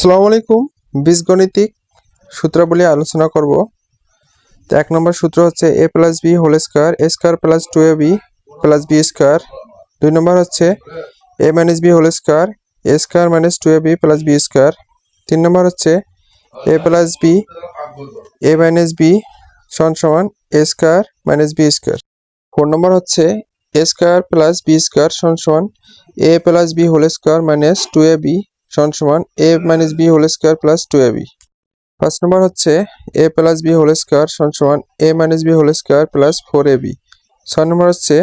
আসসালামু আলাইকুম, বীজগণিতিক সূত্রাবলী আলোচনা করব। তো এক নম্বর সূত্র হচ্ছে A plus B whole square, A square plus two A B plus B square. দুই নম্বর হচ্ছে A minus B whole square, A square minus two A B plus B square. তিন নম্বর হচ্ছে A plus B, A minus B সমান সমান A square minus B square. Four number হচ্ছে A square plus B square সমান সমান A plus B whole square minus two A B সমান সমান A minus B whole square plus two A B first number হচ্ছে A plus B whole square সমান সমান A minus B whole square plus four A B ছয় number হচ্ছে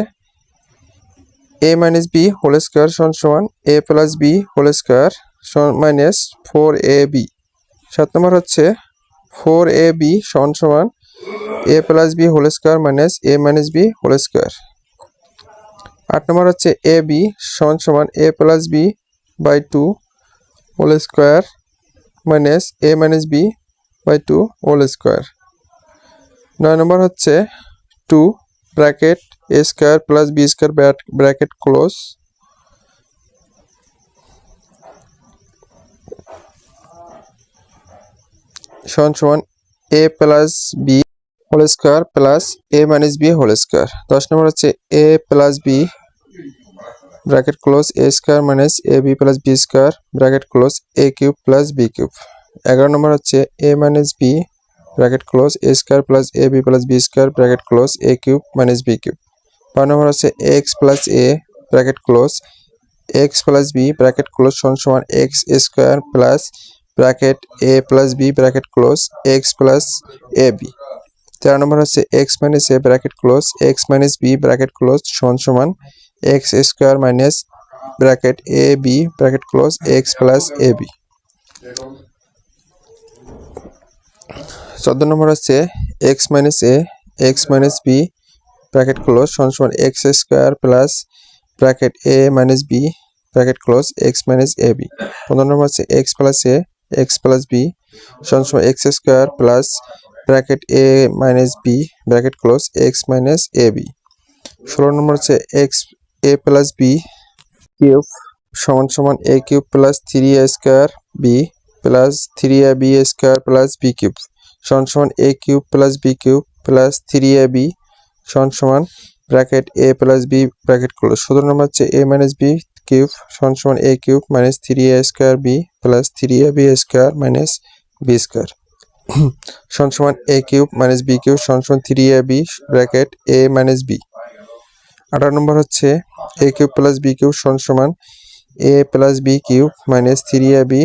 A minus B whole square সমান সমান A plus B whole square minus four A B সাত number হচ্ছে four A B সমান সমান A plus B whole square minus A minus B whole square আট নম্বর হচ্ছে এ বি সমান সমান A plus B by two whole square minus A minus B by two whole square নয় number হচ্ছে two bracket A square plus B square bracket close সমান সমান A plus B whole square plus A minus B whole square দশ number হচ্ছে A plus B bracket close A square minus A B plus B square bracket close A cube plus B cube. এগারো নম্বর হচ্ছে A minus B bracket close A square plus A B plus B square bracket close A cube minus B cube. বারো number হচ্ছে X plus A bracket close, X plus B bracket close সমান সমান X square plus bracket A plus B bracket close X plus A B. তেরো number হচ্ছে X minus A bracket close, X minus B bracket close সমান সমান X square minus bracket A B bracket close X plus A B চোদ্দ number হচ্ছে X minus A X minus B bracket close সমান সমান X square plus bracket A minus B bracket close X minus A B পনেরো number হচ্ছে X plus A X plus B সমান সমান X square plus bracket A minus B bracket close X minus A B ষোলো number হচ্ছে X A plus B cube সমান সমান A cube plus three A square B plus three A B square plus B cube সমান সমান A cube plus B cube plus three A B সমান সমান bracket A plus B bracket close সতেরো number হচ্ছে A minus B cube সমান সমান A cube minus three A square B plus three A B square minus B square সমান সমান A cube minus B cube সমান সমান three A B bracket A minus B আঠারো number হচ্ছে A cube plus B cube সমান সমান A plus B cube minus three A B